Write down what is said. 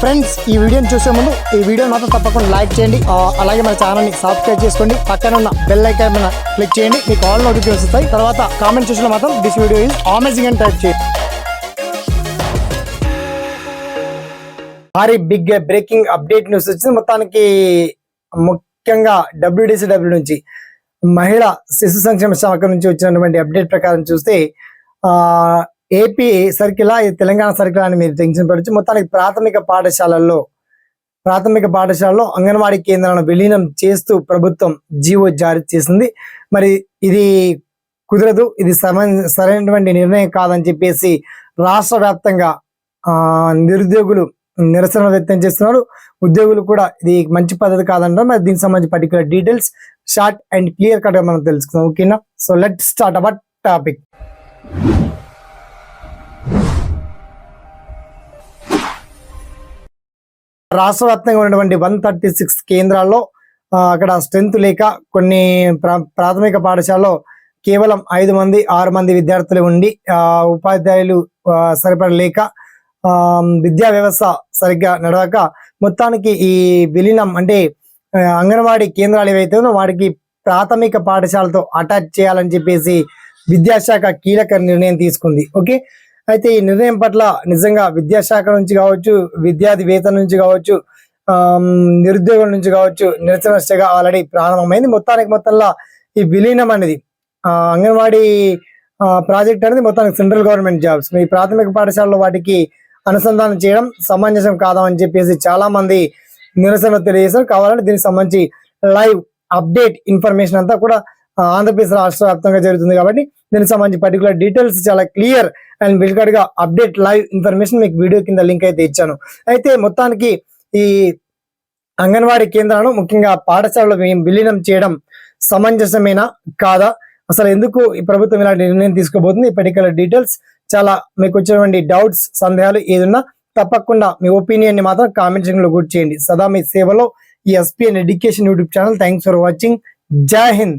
Friends ఈ వీడియోని చూసే ముందు ఈ వీడియో మాత్రం తప్పకుండా లైక్ చేయండి. అలాగే మన ఛానల్ని సబ్స్క్రైబ్ చేసుకోండి. పక్కన ఉన్న బెల్ ఐకాన్ మీద క్లిక్ చేయండి. మీకు ఆల్ నోటిఫికేషన్ వస్తాయి. తర్వాత కామెంట్ చూసిన మాత్రం దిస్ వీడియో ఈజ్ అమేజింగ్ అని టైప్ చేయండి. భారీ బిగ్ బ్రేకింగ్ అప్డేట్ న్యూస్ వచ్చింది. మొత్తానికి ముఖ్యంగా డబ్ల్యూడిసిడబ్ల్యూ నుంచి మహిళా శిశు సంక్షేమ శాఖ నుంచి వచ్చినటువంటి అప్డేట్ ప్రకారం చూస్తే ఏపీ సర్కిలా ఇది తెలంగాణ సర్కిల్ అని మీరు టెన్షన్ పెట్టచ్చు మొత్తానికి ప్రాథమిక పాఠశాలల్లో ప్రాథమిక పాఠశాలలో అంగన్వాడీ కేంద్రాలను విలీనం చేస్తూ ప్రభుత్వం జీవో జారీ చేసింది. మరి ఇది కుదరదు ఇది సరైనటువంటి నిర్ణయం కాదని చెప్పేసి రాష్ట్ర వ్యాప్తంగా ఆ, నిరుద్యోగులు నిరసన వ్యక్తం చేస్తున్నారు. ఉద్యోగులు కూడా ఇది మంచి పద్ధతి కాదంటారు. మరి దీనికి సంబంధించి particular details short and clear కట్గా మనం తెలుసుకుందాం. ఓకేనా? So let start our topic రాష్ట్ర వ్యాప్తంగా ఉన్నటువంటి వన్ థర్టీ సిక్స్ కేంద్రాల్లో అక్కడ స్ట్రెంత్ లేక కొన్ని ప్రా- ప్రాథమిక పాఠశాలలో కేవలం ఐదు మంది ఆరు మంది విద్యార్థులు ఉండి ఉపాధ్యాయులు సరిపడలేక లేక విద్యా వ్యవస్థ సరిగ్గా నడవక మొత్తానికి ఈ విలీనం అంటే అంగన్వాడీ కేంద్రాలు ఏవైతే ఉన్నో వాటికి ప్రాథమిక పాఠశాలతో అటాచ్ చేయాలని చెప్పేసి విద్యాశాఖ కీలక నిర్ణయం తీసుకుంది. ఓకే? అయితే ఈ నిర్ణయం పట్ల నిజంగా విద్యాశాఖ నుంచి కావచ్చు విద్యార్థి వేతన నుంచి కావచ్చు నిరుద్యోగుల నుంచి కావచ్చు నిరసన సెగ ఆల్రెడీ ప్రారంభమైంది. మొత్తానికి మొత్తంలో ఈ విలీనం అనేది అంగన్వాడీ ప్రాజెక్ట్ అనేది మొత్తానికి సెంట్రల్ గవర్నమెంట్ జాబ్స్. ఈ ప్రాథమిక పాఠశాలలో వాటికి అనుసంధానం చేయడం సమంజసం కాదామని చెప్పేసి చాలా మంది నిరసన తెలియజేశారు. కావాలంటే దీనికి సంబంధించి లైవ్ అప్డేట్ ఇన్ఫర్మేషన్ అంతా కూడా ఆంధ్రప్రదేశ్ రాష్ట్ర వ్యాప్తంగా జరుగుతుంది కాబట్టి దీనికి సంబంధించి పర్టికులర్ డీటెయిల్స్ చాలా క్లియర్ అండ్ విల్కడ్గా అప్డేట్ లైవ్ ఇన్ఫర్మేషన్ మీకు వీడియో కింద లింక్ అయితే ఇచ్చాను. అయితే మొత్తానికి ఈ అంగన్వాడీ కేంద్రాలను ముఖ్యంగా పాఠశాలలో విలీనం చేయడం సమంజసమేనా? కాదా? అసలు ఎందుకు ఈ ప్రభుత్వం ఇలాంటి నిర్ణయం తీసుకోబోతుంది? పర్టికులర్ డీటెయిల్స్ చాలా మీకు వచ్చినటువంటి డౌట్స్ సందేహాలు ఏదన్నా తప్పకుండా మీ ఒపీనియన్ని మాత్రం కామెంట్ సెక్షన్లో గుర్తు చేయండి. సదా మీ సేవలో ఈ SPN education YouTube channel thanks for watching జై హింద్